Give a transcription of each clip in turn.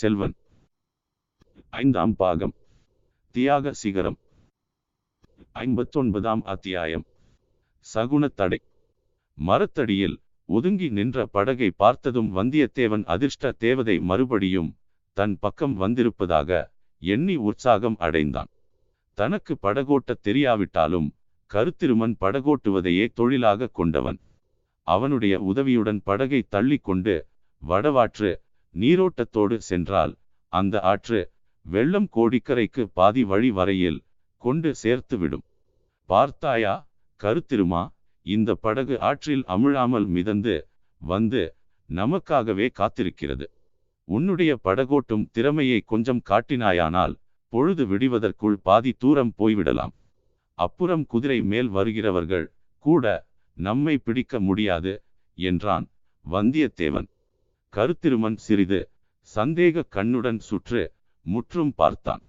பொன்னியின் செல்வன். ஐந்தாம் பாகம். தியாக சிகரம். ஐம்பத்தொன்பதாம் அத்தியாயம். சகுனத்தடை மரத்தடியில் ஒதுங்கி நின்ற படகை பார்த்ததும் வந்தியத்தேவன் அதிர்ஷ்ட தேவதை மறுபடியும் தன் பக்கம் வந்திருப்பதாக எண்ணி உற்சாகம் அடைந்தான். தனக்கு படகோட்டத் தெரியாவிட்டாலும் கருத்திருமன் படகோட்டுவதையே தொழிலாக கொண்டவன். அவனுடைய உதவியுடன் படகை தள்ளி கொண்டு வடவாற்று நீரோட்டத்தோடு சென்றால் அந்த ஆற்று வெள்ளம் கோடிக்கரைக்கு பாதி வழி வரையில் கொண்டு சேர்த்துவிடும். பார்த்தாயா கருத்திருமா இந்த படகு ஆற்றில் அமிழாமல் மிதந்து வந்து நமக்காகவே காத்திருக்கிறது. உன்னுடைய படகோட்டும் திறமையை கொஞ்சம் காட்டினாயானால் பொழுது விடிவதற்குள் பாதி தூரம் போய்விடலாம். அப்புறம் குதிரை மேல் வருகிறவர்கள் கூட நம்மை பிடிக்க முடியாது என்றான் வந்தியத்தேவன். கருத்திருமன் சிறிது சந்தேக கண்ணுடன் சுற்று முற்றும் பார்த்தான்.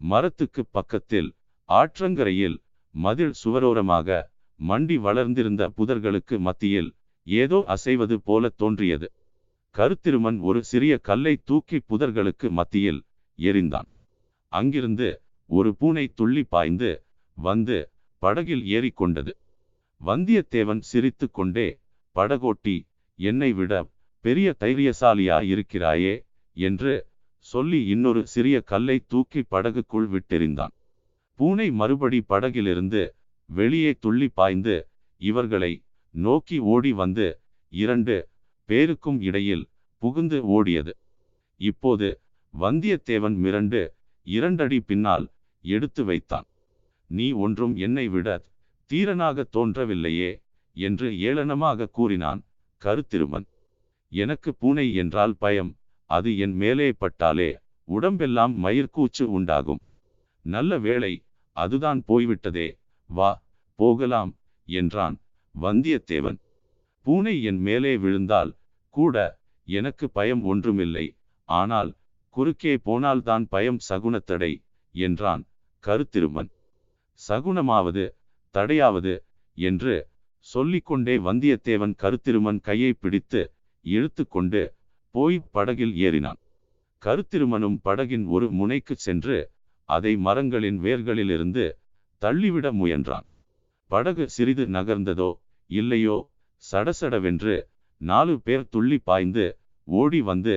மரத்துக்கு பக்கத்தில் ஆற்றங்கரையில் மதில் சுவரோரமாக மண்டி வளர்ந்திருந்த புதர்களுக்கு மத்தியில் ஏதோ அசைவது போல தோன்றியது. கருத்திருமன் ஒரு சிறிய கல்லை தூக்கி புதர்களுக்கு மத்தியில் எரிந்தான் அங்கிருந்து ஒரு பூனை துள்ளி பாய்ந்து வந்து படகில் ஏறிக்கொண்டது. வந்தியத்தேவன் சிரித்து கொண்டே படகோட்டி என்னை விட பெரிய தைரியசாலியா இருக்கிறாயே என்று சொல்லி இன்னொரு சிறிய கல்லை தூக்கி படகுக்குள் விட்டெறிந்தான். பூனை மறுபடி படகிலிருந்து வெளியே துள்ளி பாய்ந்து இவர்களை நோக்கி ஓடி வந்து இரண்டு பேருக்கும் இடையில் புகுந்து ஓடியது. இப்போது வந்தியத்தேவன் மிரண்டு இரண்டடி பின்னால் எடுத்து வைத்தான். நீ ஒன்றும் என்னை விட தீரனாக தோன்றவில்லையே என்று ஏளனமாக கூறினான் கருத்திருமன். எனக்கு பூனை என்றால் பயம் அது என் மேலே பட்டாலே உடம்பெல்லாம் மயிர்கூச்சு உண்டாகும். நல்ல வேளை அதுதான் போய்விட்டதே வா போகலாம் என்றான் வந்தியத்தேவன். பூனை என் மேலே விழுந்தால் கூட எனக்கு பயம் ஒன்றுமில்லை ஆனால் குறுக்கே போனால்தான் பயம் சகுனத்தடை என்றான் கருத்திருமன். சகுனமாவது தடையாவது என்று சொல்லிக்கொண்டே வந்தியத்தேவன் கருத்திருமன் கையை பிடித்து இழுத்து கொண்டு போய் படகில் ஏறினான். கருத்திருமனும் படகின் ஒரு முனைக்கு சென்று அதை மரங்களின் வேர்களிலிருந்து தள்ளிவிட முயன்றான். படகு சிறிது நகர்ந்ததோ இல்லையோ சடசடவென்று நாலு பேர் துள்ளி பாய்ந்து ஓடி வந்து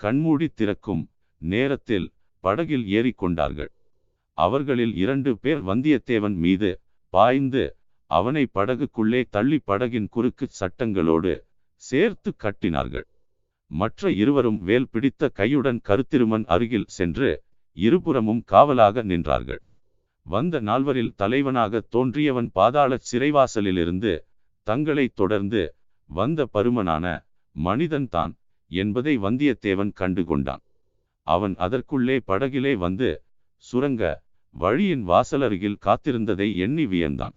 கண்மூடி திறக்கும் நேரத்தில் படகில் ஏறிக்கொண்டார்கள் அவர்களில் இரண்டு பேர் வந்தியத்தேவன் மீது பாய்ந்து அவனை படகுக்குள்ளே தள்ளி படகின் குறுக்கு சட்டங்களோடு சேர்த்து கட்டினார்கள். மற்ற இருவரும் வேல் பிடித்த கையுடன் கருத்திருமன் அருகில் சென்று இருபுறமும் காவலாக நின்றார்கள். வந்த நால்வரில் தலைவனாக தோன்றியவன் பாதாள சிறைவாசலிலிருந்து தங்களை தொடர்ந்து வந்த பருமனான மனிதன்தான் என்பதை வந்தியத்தேவன் கண்டுகொண்டான். அவன் அதற்குள்ளே படகிலே வந்து சுரங்க வழியின் வாசலருகில் காத்திருந்ததை எண்ணி வியந்தான்.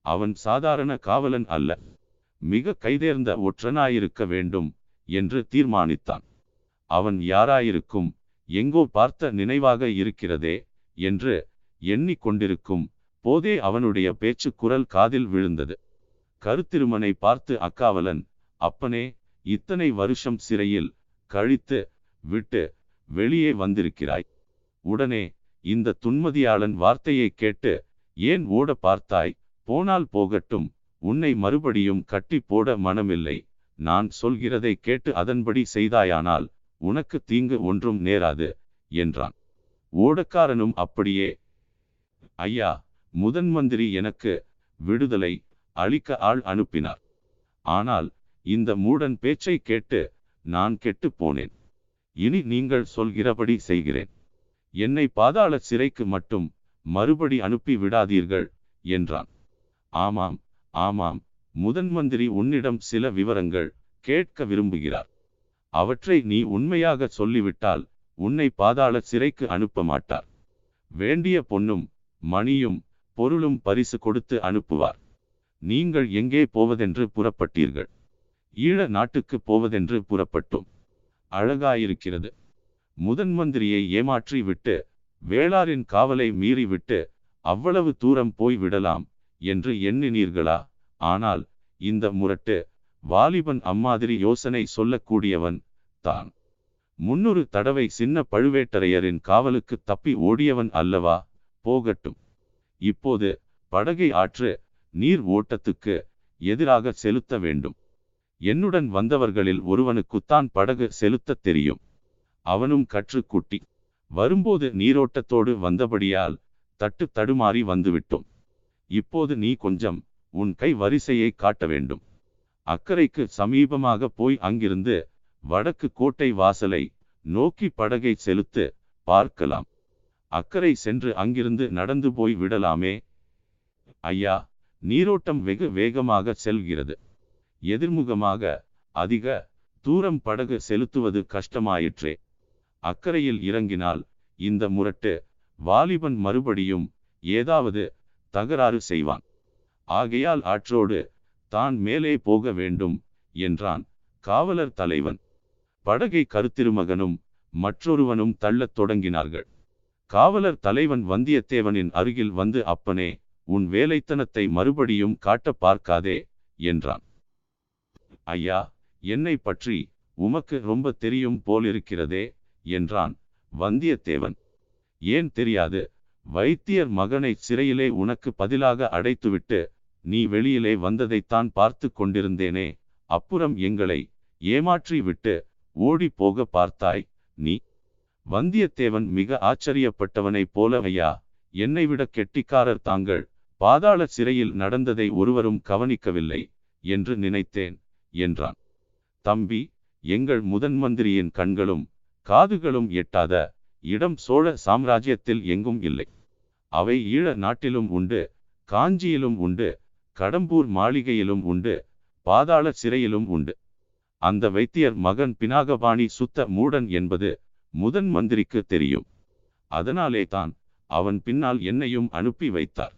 அவன் சாதாரண காவலன் அல்ல. மிக கைதேர்ந்த ஒற்றனாயிருக்க வேண்டும் என்று தீர்மானித்தான். அவன் யாராயிருக்கும் எங்கோ பார்த்த நினைவாக இருக்கிறதே என்று எண்ணிக்கொண்டிருக்கும் போதே அவனுடைய பேச்சு குரல் காதில் விழுந்தது. கருத்திருமனை பார்த்து அக்காவலன் அப்பனே இத்தனை வருஷம் சிறையில் கழித்து விட்டு வெளியே வந்திருக்கிறாய். உடனே இந்த துன்மதியாளன் வார்த்தையை கேட்டு ஏன் ஓட பார்த்தாய்? போனால் போகட்டும் உன்னை மறுபடியும் கட்டி போட மனமில்லை. நான் சொல்கிறதை கேட்டு அதன்படி செய்தாயானால் உனக்கு தீங்கு ஒன்றும் நேராது என்றான். ஓடக்காரனும் அப்படியே ஐயா முதன் மந்திரி எனக்கு விடுதலை அளிக்க ஆள் அனுப்பினார். ஆனால் இந்த மூடன் பேச்சை கேட்டு நான் கெட்டு போனேன். இனி நீங்கள் சொல்கிறபடி செய்கிறேன். என்னை பாதாள சிறைக்கு மட்டும் மறுபடி அனுப்பி விடாதீர்கள் என்றான். ஆமாம் ஆமாம் முதன்மந்திரி உன்னிடம் சில விவரங்கள் கேட்க விரும்புகிறார். அவற்றை நீ உண்மையாக சொல்லிவிட்டால் உன்னை பாதாள சிறைக்கு அனுப்ப மாட்டார் வேண்டிய பொன்னும் மணியும் பொருளும் பரிசு கொடுத்து அனுப்புவார். நீங்கள் எங்கே போவதென்று புறப்பட்டீர்கள். ஈழ நாட்டுக்கு போவதென்று புறப்பட்டோம். அழகாயிருக்கிறது. முதன் மந்திரியை ஏமாற்றி விட்டு வேளாரின் காவலை மீறிவிட்டு அவ்வளவு தூரம் போய் விடலாம் என்று எண்ணினீர்களா? ஆனால் இந்த முரட்டு வாலிபன் அம்மாதிரி யோசனை சொல்லக்கூடியவன் தான். முன்னொரு தடவை சின்ன பழுவேட்டரையரின் காவலுக்கு தப்பி ஓடியவன் அல்லவா? போகட்டும். இப்போது படகை ஆற்று நீர் ஓட்டத்துக்கு எதிராக செலுத்த வேண்டும். என்னுடன் வந்தவர்களில் ஒருவனுக்குத்தான் படகு செலுத்தத் தெரியும். அவனும் கற்றுக்குட்டி வரும்போது நீரோட்டத்தோடு வந்தபடியால் தட்டு தடுமாறி வந்துவிட்டோம். இப்போது நீ கொஞ்சம் உன் கை வரிசையை காட்ட வேண்டும். அக்கறைக்கு சமீபமாக போய் அங்கிருந்து வடக்கு கோட்டை வாசலை நோக்கி படகை செலுத்து பார்க்கலாம். அக்கறை சென்று அங்கிருந்து நடந்து போய் விடலாமே. ஐயா நீரோட்டம் வெகு வேகமாக செல்கிறது. எதிர்முகமாக அதிக தூரம் படகு செலுத்துவது கஷ்டமாயிற்றே. அக்கறையில் இறங்கினால் இந்த முரட்டு வாலிபன் மறுபடியும் ஏதாவது தகராறு செய்வான். ஆகையால் ஆற்றோடு தான் மேலே போக வேண்டும் என்றான் காவலர் தலைவன். படகை கருத்திருமகனும் மற்றொருவனும் தள்ளத் தொடங்கினார்கள். காவலர் தலைவன் வந்தியத்தேவனின் அருகில் வந்து அப்பனே உன் வேலைத்தனத்தை மறுபடியும் காட்ட பார்க்காதே என்றான். ஐயா என்னை பற்றி உமக்கு ரொம்ப தெரியும் போலிருக்கிறதே என்றான் வந்தியத்தேவன். ஏன் தெரியாது? வைத்தியர் மகனை சிறையிலே உனக்கு பதிலாக அடைத்துவிட்டு நீ வெளியிலே வந்ததைத்தான் பார்த்து கொண்டிருந்தேனே அப்புறம் எங்களை ஏமாற்றி விட்டு ஓடி போக பார்த்தாய் நீ வந்தியத்தேவன் மிக ஆச்சரியப்பட்டவனைப் போல ஐயா என்னை விட கெட்டிக்காரர் தாங்கள் பாதாள சிறையில் நடந்ததை ஒருவரும் கவனிக்கவில்லை என்று நினைத்தேன் என்றான். தம்பி எங்கள் முதன் மந்திரியின் கண்களும் காதுகளும் எட்டாத இடம் சோழ சாம்ராஜ்யத்தில் எங்கும் இல்லை. அவை ஈழ நாட்டிலும் உண்டு காஞ்சியிலும் உண்டு கடம்பூர் மாளிகையிலும் உண்டு பாதாள சிறையிலும் உண்டு. அந்த வைத்தியர் மகன் பினாகபாணி சுத்த மூடன் என்பது முதன் மந்திரிக்கு தெரியும். அதனாலே தான் அவன் பின்னால் என்னையும் அனுப்பி வைத்தார்.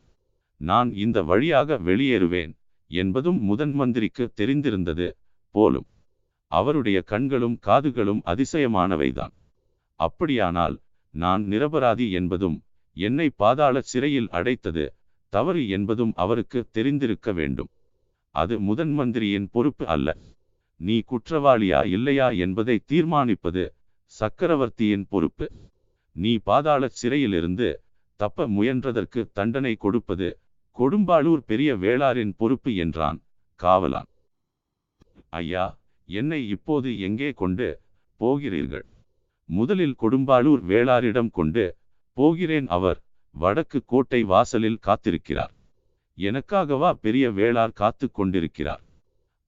நான் இந்த வழியாக வெளியேறுவேன் என்பதும் முதன் மந்திரிக்கு தெரிந்திருந்தது போலும். அவருடைய கண்களும் காதுகளும் அதிசயமானவைதான். அப்படியானால் நான் நிரபராதி என்பதும் என்னை பாதாள சிறையில் அடைத்தது தவறு என்பதும் அவருக்கு தெரிந்திருக்க வேண்டும். அது முதன் மந்திரியின் பொறுப்பு அல்ல. நீ குற்றவாளியா இல்லையா என்பதை தீர்மானிப்பது சக்கரவர்த்தியின் பொறுப்பு. நீ பாதாள சிறையிலிருந்து தப்ப முயன்றதற்கு தண்டனை கொடுப்பது கொடும்பாளூர் பெரிய வேளாரின் பொறுப்பு என்றான் காவலான். ஐயா என்னை இப்போது எங்கே கொண்டு போகிறீர்கள்? முதலில் கொடும்பாளூர் வேளாரிடம் கொண்டு போகிறேன் அவர் வடக்கு கோட்டை வாசலில் காத்திருக்கிறார். எனக்காகவா பெரிய வேளார் காத்து கொண்டிருக்கிறார்.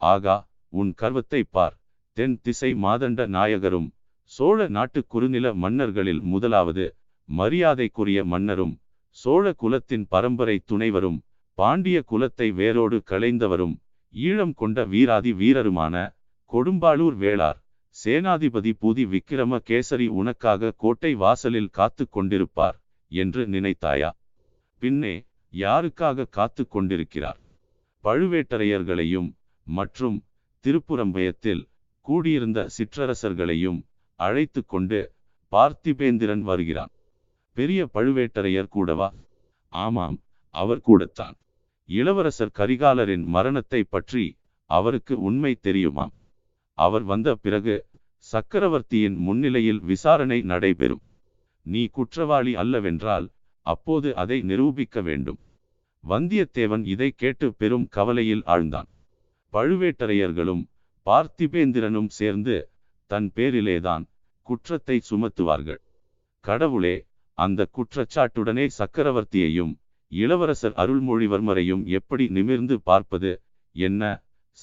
ஆகா உன் கர்வத்தை பார். தென் திசை மாதண்ட நாயகரும் சோழ நாட்டு குறுநில மன்னர்களில் முதலாவது மரியாதைக்குரிய மன்னரும் சோழ குலத்தின் பரம்பரை துணைவரும் பாண்டிய குலத்தை வேரோடு களைந்தவரும் ஈழம் கொண்ட வீராதி வீரருமான கொடும்பாளூர் வேளார். சேனாதிபதி பூதி விக்கிரம கேசரி உனக்காக கோட்டை வாசலில் காத்து கொண்டிருப்பார் என்று நினைத்தாயா? பின்னே யாருக்காக காத்து கொண்டிருக்கிறார்? பழுவேட்டரையர்களையும் மற்றும் திருப்புறம்பயத்தில் கூடியிருந்த சிற்றரசர்களையும் அழைத்து கொண்டு பார்த்திபேந்திரன் வருகிறான். பெரிய பழுவேட்டரையர் கூடவா? ஆமாம் அவர் கூடத்தான். இளவரசர் கரிகாலரின் மரணத்தை பற்றி அவருக்கு உண்மை தெரியுமாம் அவர் வந்த பிறகு சக்கரவர்த்தியின் முன்னிலையில் விசாரணை நடைபெறும். நீ குற்றவாளி அல்லவென்றால் அப்போது அதை நிரூபிக்க வேண்டும். வந்தியத்தேவன் இதை கேட்டு பெரும் கவலையில் ஆழ்ந்தான். பழுவேட்டரையர்களும் பார்த்திபேந்திரனும் சேர்ந்து தன் பேரிலேதான் குற்றத்தை சுமத்துவார்கள். கடவுளே அந்த குற்றச்சாட்டுடனே சக்கரவர்த்தியையும் இளவரசர் அருள்மொழிவர்மரையும் எப்படி நிமிர்ந்து பார்ப்பது என்ன?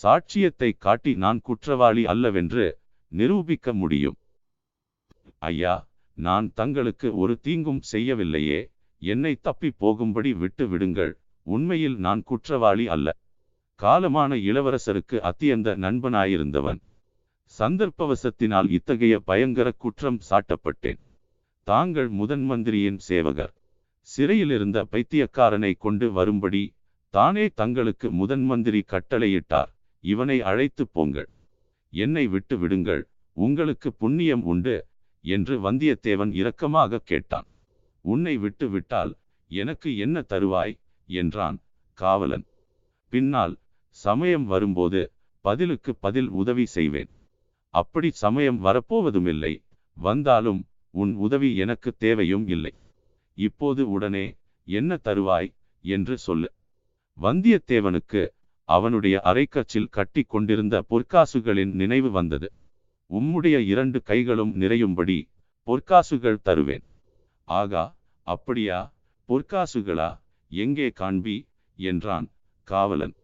சாட்சியத்தை காட்டி நான் குற்றவாளி அல்லவென்று நிரூபிக்க முடியும். ஐயா நான் தங்களுக்கு ஒரு தீங்கும் செய்யவில்லையே என்னை தப்பி போகும்படி விட்டு விடுங்கள். உண்மையில் நான் குற்றவாளி அல்ல. காலமான இளவரசருக்கு அத்தியந்த நண்பனாயிருந்தவன். சந்தர்ப்பவசத்தினால் இத்தகைய பயங்கர குற்றம் சாட்டப்பட்டேன். தாங்கள் முதன் மந்திரியின் சேவகர். சிறையிலிருந்த பைத்தியக்காரனை கொண்டு வரும்படி தானே தங்களுக்கு முதன் மந்திரி கட்டளையிட்டார். இவனை அழைத்து போங்கள். என்னை விட்டு விடுங்கள். உங்களுக்கு புண்ணியம் உண்டு என்று வந்தியத்தேவன் இரக்கமாக கேட்டான். உன்னை விட்டு விட்டால் எனக்கு என்ன தருவாய்? என்றான் காவலன். பின்னால் சமயம் வரும்போது பதிலுக்கு பதில் உதவி செய்வேன். அப்படி சமயம் வரப்போவதுமில்லை. வந்தாலும் உன் உதவி எனக்கு தேவையும் இல்லை. இப்போது உடனே என்ன தருவாய்? என்று சொல்லு. வந்தியத்தேவனுக்கு அவனுடைய அரைக்கச்சில் கட்டி கொண்டிருந்த பொற்காசுகளின் நினைவு வந்தது. உம்முடைய இரண்டு கைகளும் நிறையும்படி பொற்காசுகள் தருவேன். ஆகா அப்படியா? பொற்காசுகளா? எங்கே காண்பி? என்றான் காவலன்.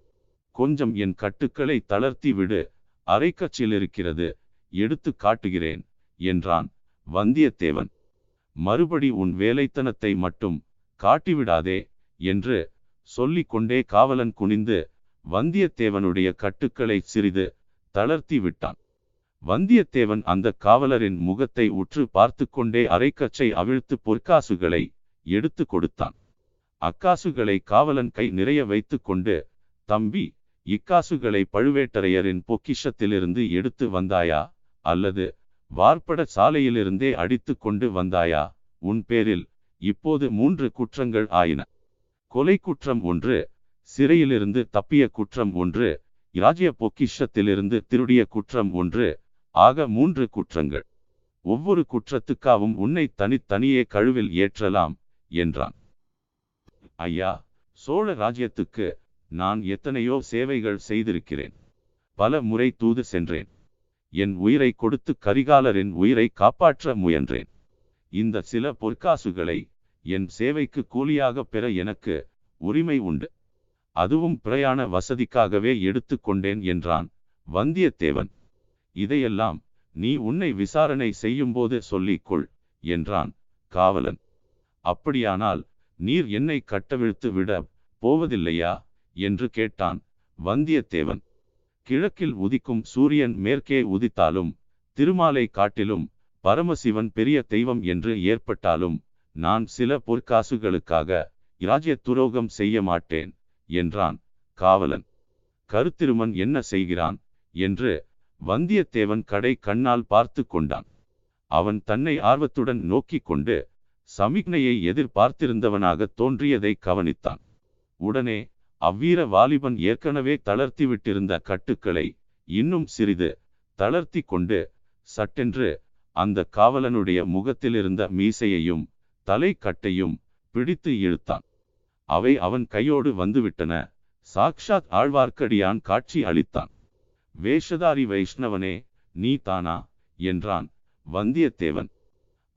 கொஞ்சம் என் கட்டுக்களை தளர்த்தி விடு. அரைக்கச்சில் இருக்கிறது. எடுத்து காட்டுகிறேன் என்றான் வந்தியத்தேவன். மறுபடி உன் வேலைத்தனத்தை மட்டும் காட்டிவிடாதே என்று சொல்லிக்கொண்டே காவலன் குனிந்து வந்தியத்தேவனுடைய கட்டுக்களை சிறிது தளர்த்தி விட்டான். வந்தியத்தேவன் அந்த காவலரின் முகத்தை உற்று பார்த்து கொண்டே அரைக்கச்சை அவிழ்த்து பொற்காசுகளை எடுத்து கொடுத்தான். அக்காசுகளை காவலன் கை நிறைய வைத்து கொண்டு தம்பி இக்காசுகளை பழுவேட்டரையரின் பொக்கிஷத்திலிருந்து எடுத்து வந்தாயா? அல்லது வார்ப்பட சாலையிலிருந்தே அடித்து கொண்டு வந்தாயா? உன் பேரில் இப்போது மூன்று குற்றங்கள் ஆயின. கொலை குற்றம் ஒன்று சிறையிலிருந்து தப்பிய குற்றம் ஒன்று இராஜ்ய பொக்கிஷத்திலிருந்து திருடிய குற்றம் ஒன்று ஆக மூன்று குற்றங்கள். ஒவ்வொரு குற்றத்துக்காவும் உன்னை தனித்தனியே கழுவில் ஏற்றலாம் என்றான். ஐயா சோழ ராஜ்யத்துக்கு நான் எத்தனையோ சேவைகள் செய்திருக்கிறேன். பல முறை தூது சென்றேன். என் உயிரை கொடுத்து கரிகாலரின் உயிரை காப்பாற்ற முயன்றேன். இந்த சில பொற்காசுகளை என் சேவைக்கு கூலியாக பெற எனக்கு உரிமை உண்டு. அதுவும் பிரயாண வசதிக்காகவே எடுத்து கொண்டேன் என்றான் வந்தியத்தேவன். இதையெல்லாம் நீ உன்னை விசாரணை செய்யும்போது சொல்லிக்கொள் என்றான் காவலன். அப்படியானால் நீர் என்னை கட்டவிழ்த்து விட போவதில்லையா என்று கேட்டான் வந்தியத்தேவன். கிழக்கில் உதிக்கும் சூரியன் மேற்கே உதித்தாலும் திருமாலை காட்டிலும் பரமசிவன் பெரிய தெய்வம் என்று ஏற்பட்டாலும் நான் சில பொற்காசுகளுக்காக இராஜ்ய துரோகம் செய்ய மாட்டேன் என்றான். காவலன் கருத்திருமன் என்ன செய்கிறான்? என்று வந்தியத்தேவன் கடை கண்ணால் பார்த்து கொண்டான். அவன் தன்னை ஆர்வத்துடன் நோக்கிக் கொண்டு சமிக்னையை எதிர்பார்த்திருந்தவனாக தோன்றியதை கவனித்தான். உடனே அவ்வீர வாலிபன் ஏற்கனவே தளர்த்தி விட்டிருந்த கட்டுக்களை இன்னும் சிறிது தளர்த்தி கொண்டு சட்டென்று அந்த காவலனுடைய முகத்திலிருந்த மீசையையும் தலைக்கட்டையும் பிடித்து இழுத்தான். அவை அவன் கையோடு வந்துவிட்டன. சாக்ஷாத் ஆழ்வார்க்கடியான் காட்சி அளித்தான். வேஷதாரி வைஷ்ணவனே நீ தானா? என்றான் வந்தியத்தேவன்.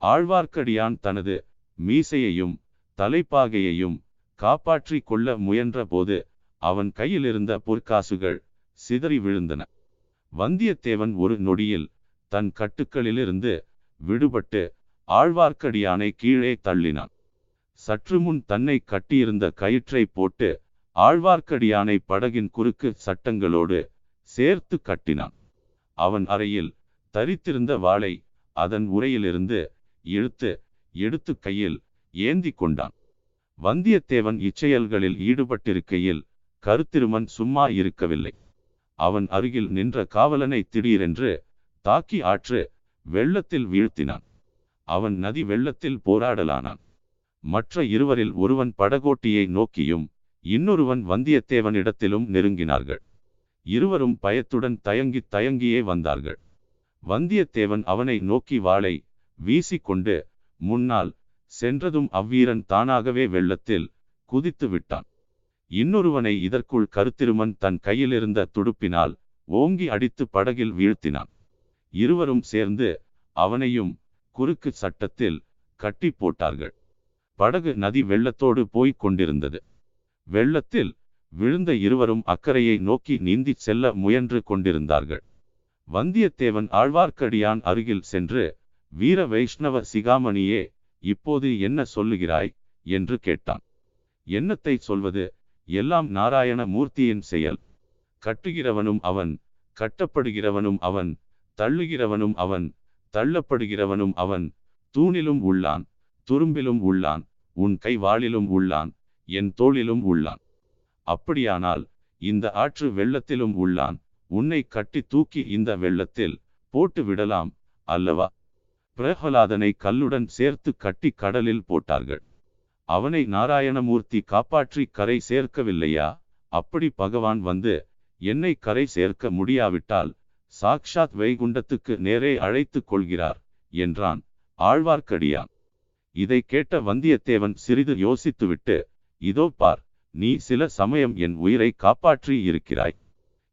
ஆழ்வார்க்கடியான் தனது மீசையையும் தலைப்பாகையையும் காப்பாற்றி கொள்ள முயன்றபோது அவன் கையிலிருந்த பொற்காசுகள் சிதறி விழுந்தன. வந்தியத்தேவன் ஒரு நொடியில் தன் கட்டுக்களிலிருந்து விடுபட்டு ஆழ்வார்க்கடியானை கீழே தள்ளினான். சற்று முன் தன்னை கட்டியிருந்த கயிற்றை போட்டு ஆழ்வார்க்கடியானை படகின் குறுக்கு சட்டங்களோடு சேர்த்து கட்டினான். அவன் அறையில் தரித்திருந்த வாளை அதன் உரையிலிருந்து இழுத்து எடுத்து கையில் ஏந்தி கொண்டான். வந்தியத்தேவன் இச்செயல்களில் ஈடுபட்டிருக்கையில் கருத்திருமன் சும்மா இருக்கவில்லை. அவன் அருகில் நின்ற காவலனை திடீரென்று தாக்கி ஆற்று வெள்ளத்தில் வீழ்த்தினான். அவன் நதி வெள்ளத்தில் போராடலானான். மற்ற இருவரில் ஒருவன் படகோட்டியை நோக்கியும் இன்னொருவன் வந்தியத்தேவனிடத்திலும் நெருங்கினார்கள். இருவரும் பயத்துடன் தயங்கி தயங்கியே வந்தார்கள். வந்தியத்தேவன் அவனை நோக்கி வாளை வீசிக்கொண்டு முன்னால் சென்றதும் அவ்வீரன் தானாகவே வெள்ளத்தில் குதித்து விட்டான். இன்னொருவனை இதற்குள் கருத்திருமன் தன் கையிலிருந்த துடுப்பினால் ஓங்கி அடித்து படகில் வீழ்த்தினான். இருவரும் சேர்ந்து அவனையும் குறுக்கு சட்டத்தில் கட்டி போட்டார்கள். படகு நதி வெள்ளத்தோடு போய்க் கொண்டிருந்தது. வெள்ளத்தில் விழுந்த இருவரும் அக்கறையை நோக்கி நீந்திச் செல்ல முயன்று கொண்டிருந்தார்கள். வந்தியத்தேவன் ஆழ்வார்க்கடியான் அருகில் சென்று வீர வைஷ்ணவ சிகாமணியே இப்போது என்ன சொல்லுகிறாய்? என்று கேட்டான். என்னத்தை சொல்வது? எல்லாம் நாராயண மூர்த்தியின் செயல். கட்டுகிறவனும் அவன் கட்டப்படுகிறவனும் அவன் தள்ளுகிறவனும் அவன் தள்ளப்படுகிறவனும் அவன் தூணிலும் உள்ளான். துரும்பிலும் உள்ளான் உன் கை வாளிலும் உள்ளான் என் தோளிலும் உள்ளான். அப்படியானால் இந்த ஆற்று வெள்ளத்திலும் உள்ளான் உன்னை கட்டி தூக்கி இந்த வெள்ளத்தில் போட்டு விடலாம் அல்லவா? பிரகலாதனை கல்லுடன் சேர்த்து கட்டி கடலில் போட்டார்கள். அவனை நாராயணமூர்த்தி காப்பாற்றி கரை சேர்க்கவில்லையா? அப்படி பகவான் வந்து என்னை கரை சேர்க்க முடியாவிட்டால் சாக்ஷாத் வைகுண்டத்துக்கு நேரே அழைத்து கொள்கிறார் என்றான் ஆழ்வார்க்கடியான். இதை கேட்ட வந்தியத்தேவன் சிறிது யோசித்துவிட்டு இதோ பார் நீ சில சமயம் என் உயிரை காப்பாற்றி இருக்கிறாய்.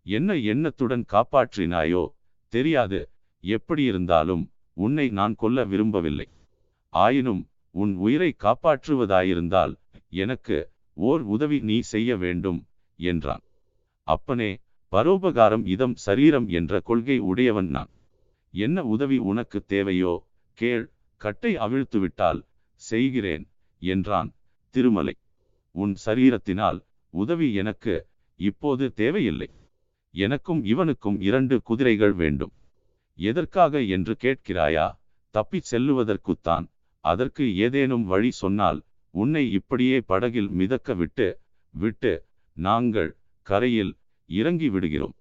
என்ன எண்ணத்துடன் காப்பாற்றினாயோ தெரியாது. எப்படியிருந்தாலும் உன்னை நான் கொல்ல விரும்பவில்லை. ஆயினும் உன் உயிரை காப்பாற்றுவதாயிருந்தால் எனக்கு ஓர் உதவி நீ செய்ய வேண்டும் என்றான். அப்பனே பரோபகாரம் இதம் சரீரம் என்ற கொள்கை உடையவன் நான். என்ன உதவி உனக்கு தேவையோ கேள். கட்டை அவிழ்த்துவிட்டால் செய்கிறேன் என்றான். திருமலை உன் சரீரத்தினால் உதவி எனக்கு இப்போது தேவையில்லை. எனக்கும் இவனுக்கும் இரண்டு குதிரைகள் வேண்டும். எதற்காக என்று கேட்கிறாயா? தப்பிச் செல்லுவதற்குத்தான். அதற்கு ஏதேனும் வழி சொன்னால் உன்னை இப்படியே படகில் மிதக்க விட்டு விட்டு நாங்கள் கரையில் இறங்கி விடுகிறோம்.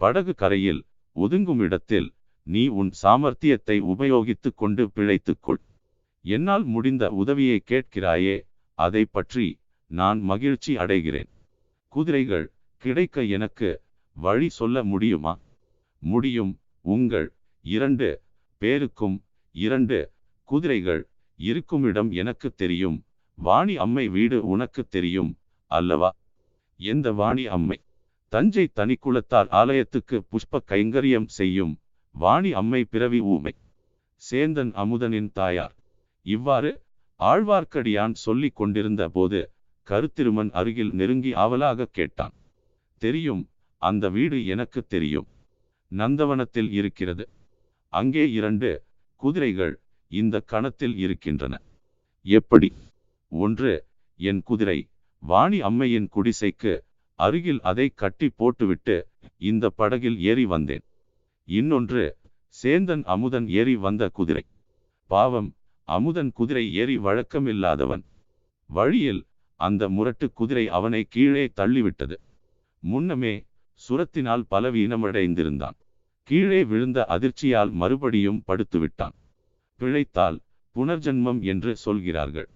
படகு கரையில் ஒதுங்கும் இடத்தில் நீ உன் சாமர்த்தியத்தை உபயோகித்துக் கொண்டு பிழைத்துக்கொள் என்னால் முடிந்த உதவியை கேட்கிறாயே அதை பற்றி நான் மகிழ்ச்சி அடைகிறேன். குதிரைகள் கிடைக்க எனக்கு வழி சொல்ல முடியுமா? முடியும். உங்கள் இரண்டு பேருக்கும் இரண்டு குதிரைகள் இருக்குமிடம் எனக்கு தெரியும். வாணி அம்மை வீடு உனக்கு தெரியும் அல்லவா? எந்த வாணி அம்மை? தஞ்சை தனிக்குளத்தார் ஆலயத்துக்கு புஷ்ப கைங்கரியம் செய்யும் வாணி அம்மை பிறவி ஊமை. சேந்தன் அமுதனின் தாயார். இவ்வாறு ஆழ்வார்க்கடியான் சொல்லிக் கொண்டிருந்த போது கருத்திருமன் அருகில் நெருங்கி ஆவலாக கேட்டான். தெரியும் அந்த வீடு எனக்கு தெரியும். நந்தவனத்தில் இருக்கிறது. அங்கே இரண்டு குதிரைகள் இந்த கணத்தில் இருக்கின்றன. எப்படி? ஒன்று என் குதிரை வாணி அம்மையின் குடிசைக்கு அருகில் அதை கட்டி போட்டுவிட்டு இந்த படகில் ஏறி வந்தேன். இன்னொன்று சேந்தன் அமுதன் ஏறி வந்த குதிரை. பாவம் அமுதன் குதிரை ஏறி வழக்கமில்லாதவன். வழியில் அந்த முரட்டு குதிரை அவனை கீழே தள்ளிவிட்டது. முன்னமே சுரத்தினால் பலவீனமடைந்திருந்தான். கீழே விழுந்த அதிர்ச்சியால் மறுபடியும் படுத்துவிட்டான். பிழைத்தால் புனர்ஜன்மம் என்று சொல்கிறார்கள்.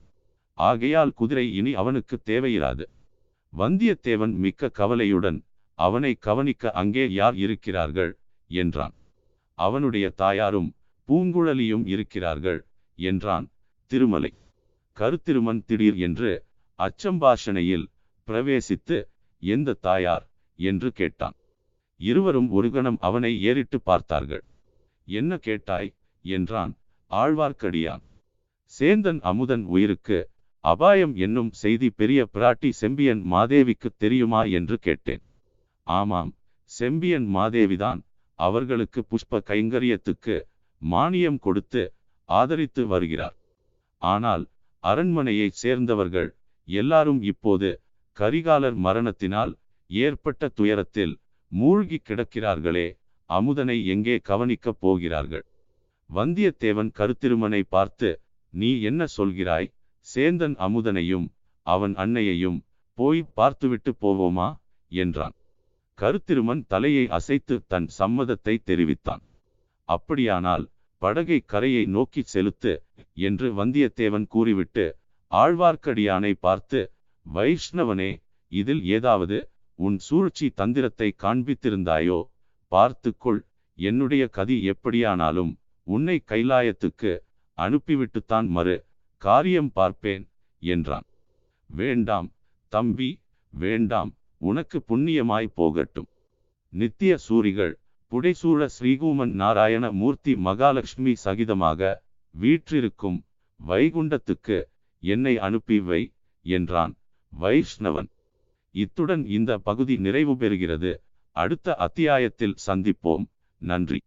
ஆகையால் குதிரை இனி அவனுக்கு தேவையிராது. வந்தியத்தேவன் மிக்க கவலையுடன் அவனை கவனிக்க அங்கே யார் இருக்கிறார்கள்? என்றான். அவனுடைய தாயாரும் பூங்குழலியும் இருக்கிறார்கள். என்றான். திருமலை. கருத்திருமன் திடீர் என்று அச்சம்பாஷணையில் பிரவேசித்து எந்த தாயார்? என்று கேட்டான். இருவரும் ஒரு கணம் அவனை ஏறிட்டு பார்த்தார்கள். என்ன கேட்டாய்? என்றான் ஆழ்வார்க்கடியான். சேந்தன் அமுதன் உயிருக்கு அபாயம் என்னும் செய்தி பெரிய பிராட்டி செம்பியன் மாதேவிக்கு தெரியுமா? என்று கேட்டேன். ஆமாம் செம்பியன் மாதேவிதான். அவர்களுக்கு புஷ்ப கைங்கரியத்துக்கு மானியம் கொடுத்து ஆதரித்து வருகிறார். ஆனால் அரண்மனையைச் சேர்ந்தவர்கள் எல்லாரும் இப்போது கரிகாலர் மரணத்தினால் ஏற்பட்ட துயரத்தில் மூழ்கி கிடக்கிறார்களே அமுதனை எங்கே கவனிக்கப் போகிறார்கள்? வந்தியத்தேவன் கருத்திருமனை பார்த்து நீ என்ன சொல்கிறாய்? சேந்தன் அமுதனையும் அவன் அன்னையையும் போய் பார்த்துவிட்டு போவோமா? என்றான். கருத்திருமன் தலையை அசைத்து தன் சம்மதத்தை தெரிவித்தான். அப்படியானால் படகை கரையை நோக்கி செலுத்து என்று வந்தியத்தேவன் கூறிவிட்டு ஆழ்வார்க்கடியானை பார்த்து வைஷ்ணவனே இதில் ஏதாவது உன் சூழ்ச்சி தந்திரத்தை காண்பித்திருந்தாயோ? பார்த்துக்கொள் என்னுடைய கதி எப்படியானாலும் உன்னை கைலாயத்துக்கு அனுப்பிவிட்டுத்தான் மறு காரியம் பார்ப்பேன் என்றான். வேண்டாம் தம்பி வேண்டாம் உனக்கு புண்ணியமாய் போகட்டும். நித்திய சூரிகள் புடைசூழ ஸ்ரீகூமன் நாராயண மூர்த்தி மகாலட்சுமி சகிதமாக வீற்றிருக்கும் வைகுண்டத்துக்கு என்னை அனுப்பி வை என்றான் வைஷ்ணவன். இத்துடன் இந்த பகுதி நிறைவு பெறுகிறது. அடுத்த அத்தியாயத்தில் சந்திப்போம். நன்றி.